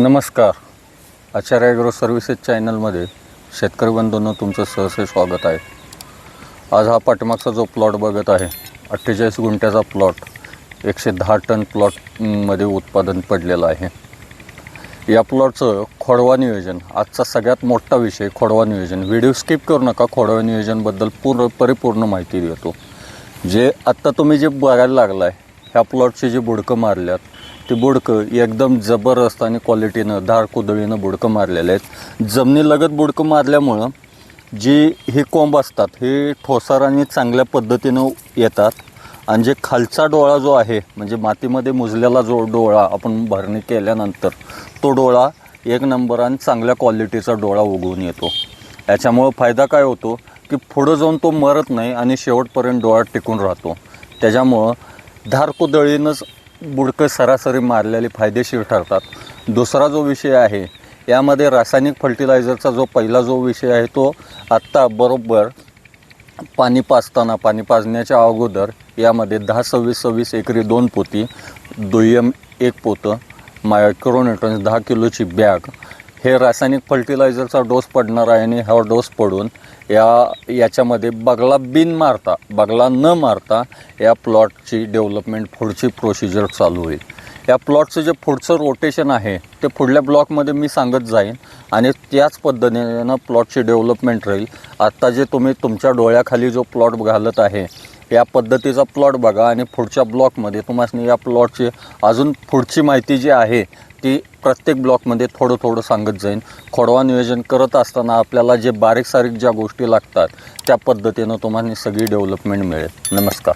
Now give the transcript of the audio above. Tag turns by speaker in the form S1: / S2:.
S1: नमस्कार. आचार्य agro services चॅनलमध्ये शेतकरी बंधूंना तुमचं सहसे स्वागत आहे. आज हा पाठीमागचा जो प्लॉट बघत आहे अठ्ठेचाळीस गुंठ्याचा प्लॉट एकशे दहा टन प्लॉटमध्ये उत्पादन पडलेलं आहे. या प्लॉटचं खोडवा नियोजन आजचा सगळ्यात मोठा विषय खोडवा नियोजन. व्हिडिओ स्किप करू नका खोडवा नियोजनबद्दल पूर्ण परिपूर्ण माहिती देतो. जे आत्ता तुम्ही जे बघायला लागला आहे ह्या प्लॉटचे जे बुडकं मारल्यात ते बुडकं एकदम जबरदस्त आणि क्वालिटीनं धार कुदळीनं बुडकं मारलेले आहेत. जमिनीलगत बुडकं मारल्यामुळं जी हे कोंब असतात हे ठोसार आणि चांगल्या पद्धतीनं येतात आणि जे खालचा डोळा जो आहे म्हणजे मातीमध्ये मुजलेला जो डोळा आपण भरणी केल्यानंतर तो डोळा एक नंबर आणि चांगल्या क्वालिटीचा डोळा उगवून येतो. याच्यामुळं फायदा काय होतो की पुढं जाऊन तो मरत नाही आणि शेवटपर्यंत डोळा टिकून राहतो. त्याच्यामुळं धारकुदळीनंच बुडकं सरासरी मारलेले फायदेशीर ठरतात. दुसरा जो विषय आहे यामध्ये रासायनिक फर्टिलायझरचा जो पहिला जो विषय आहे तो आत्ता बरोबर पाणी पाजताना पाणी पाजण्याच्या अगोदर यामध्ये दहा सव्वीस सव्वीस एकरी दोन पोती दुय्यम एक पोतं मायक्रोन्युट्रन्स दहा किलोची बॅग हे रासायनिक फर्टिलायझरचा डोस पडणार आहे आणि हा डोस पडून या याच्यामध्ये बगला बिन मारता बगला न मारता या प्लॉटची डेव्हलपमेंट पुढची प्रोसिजर चालू होईल. या प्लॉटचं जे पुढचं रोटेशन आहे ते पुढल्या ब्लॉकमध्ये मी सांगत जाईन आणि त्याच पद्धतीनं प्लॉटची डेव्हलपमेंट राहील. आत्ता जे तुम्ही तुमच्या डोळ्याखाली जो प्लॉट घालत आहे या पद्धतीचा प्लॉट बघा आणि पुढच्या ब्लॉकमध्ये तुम्हाला या प्लॉटची अजून पुढची माहिती जी आहे ती प्रत्येक ब्लॉकमध्ये थोडं थोडं सांगत जाईन. खोडवा नियोजन करत असताना आपल्याला जे बारीक सारीक ज्या गोष्टी लागतात त्या पद्धतीनं तुम्हाला सगळी डेव्हलपमेंट मिळेल. नमस्कार.